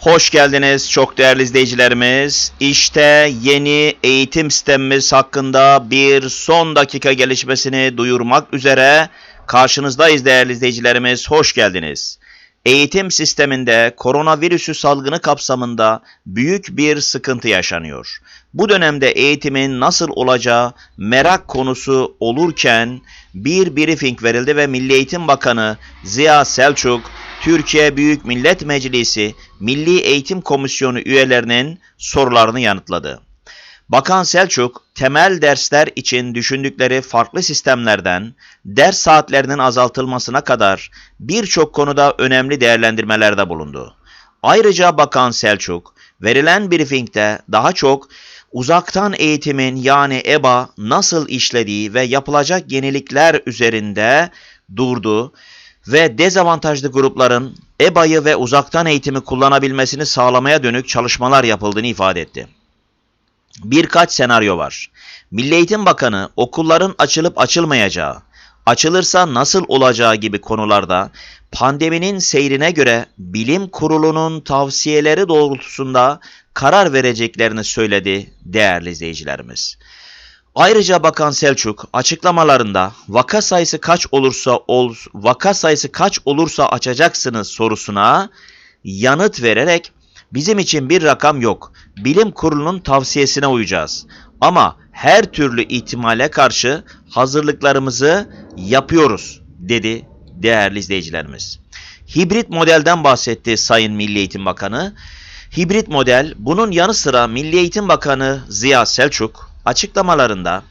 Hoş geldiniz çok değerli izleyicilerimiz. İşte yeni eğitim sistemimiz hakkında bir son dakika gelişmesini duyurmak üzere karşınızdayız değerli izleyicilerimiz. Hoş geldiniz. Eğitim sisteminde koronavirüsü salgını kapsamında büyük bir sıkıntı yaşanıyor. Bu dönemde eğitimin nasıl olacağı merak konusu olurken bir briefing verildi ve Milli Eğitim Bakanı Ziya Selçuk, Türkiye Büyük Millet Meclisi Milli Eğitim Komisyonu üyelerinin sorularını yanıtladı. Bakan Selçuk, temel dersler için düşündükleri farklı sistemlerden ders saatlerinin azaltılmasına kadar birçok konuda önemli değerlendirmelerde bulundu. Ayrıca Bakan Selçuk, verilen briefingde daha çok uzaktan eğitimin yani EBA nasıl işlediği ve yapılacak yenilikler üzerinde durdu dezavantajlı grupların EBA'yı ve uzaktan eğitimi kullanabilmesini sağlamaya dönük çalışmalar yapıldığını ifade etti. Birkaç senaryo var. Milli Eğitim Bakanı okulların açılıp açılmayacağı, açılırsa nasıl olacağı gibi konularda pandeminin seyrine göre bilim kurulunun tavsiyeleri doğrultusunda karar vereceklerini söyledi değerli izleyicilerimiz. Ayrıca Bakan Selçuk açıklamalarında vaka sayısı kaç olursa ol, vaka sayısı kaç olursa açacaksınız sorusuna yanıt vererek bizim için bir rakam yok. Bilim kurulunun tavsiyesine uyacağız. Ama her türlü ihtimale karşı hazırlıklarımızı yapıyoruz dedi değerli izleyicilerimiz. Hibrit modelden bahsetti Sayın Milli Eğitim Bakanı. Hibrit model bunun yanı sıra Milli Eğitim Bakanı Ziya Selçuk açıklamalarında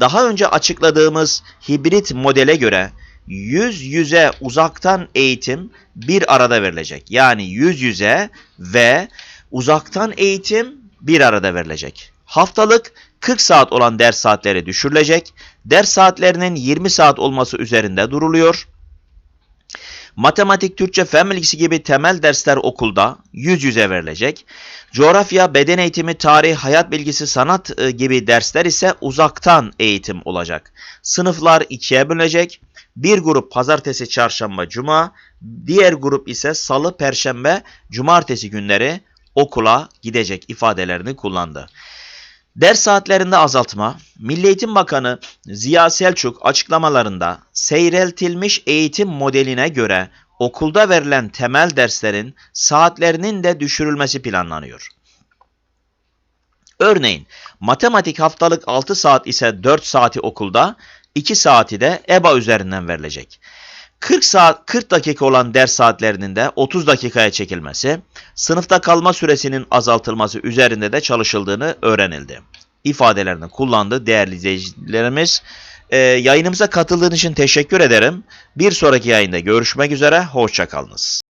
daha önce açıkladığımız hibrit modele göre yüz yüze uzaktan eğitim bir arada verilecek. Yani yüz yüze ve uzaktan eğitim bir arada verilecek. Haftalık 40 saat olan ders saatleri düşürülecek. Ders saatlerinin 20 saat olması üzerinde duruluyor. Matematik, Türkçe, fen bilgisi gibi temel dersler okulda yüz yüze verilecek. Coğrafya, beden eğitimi, tarih, hayat bilgisi, sanat e, gibi dersler ise uzaktan eğitim olacak. Sınıflar ikiye bölünecek. Bir grup pazartesi, çarşamba, cuma, diğer grup ise salı, perşembe, cumartesi günleri okula gidecek ifadelerini kullandı. Ders saatlerinde azaltma, Milli Eğitim Bakanı Ziya Selçuk açıklamalarında seyreltilmiş eğitim modeline göre okulda verilen temel derslerin saatlerinin de düşürülmesi planlanıyor. Örneğin matematik haftalık 6 saat ise 4 saati okulda, 2 saati de EBA üzerinden verilecek. 40 saat 40 dakika olan ders saatlerinin de 30 dakikaya çekilmesi, sınıfta kalma süresinin azaltılması üzerinde de çalışıldığını öğrenildi. İfadelerini kullandı değerli izleyicilerimiz. Ee, yayınımıza katıldığın için teşekkür ederim. Bir sonraki yayında görüşmek üzere, hoşçakalınız.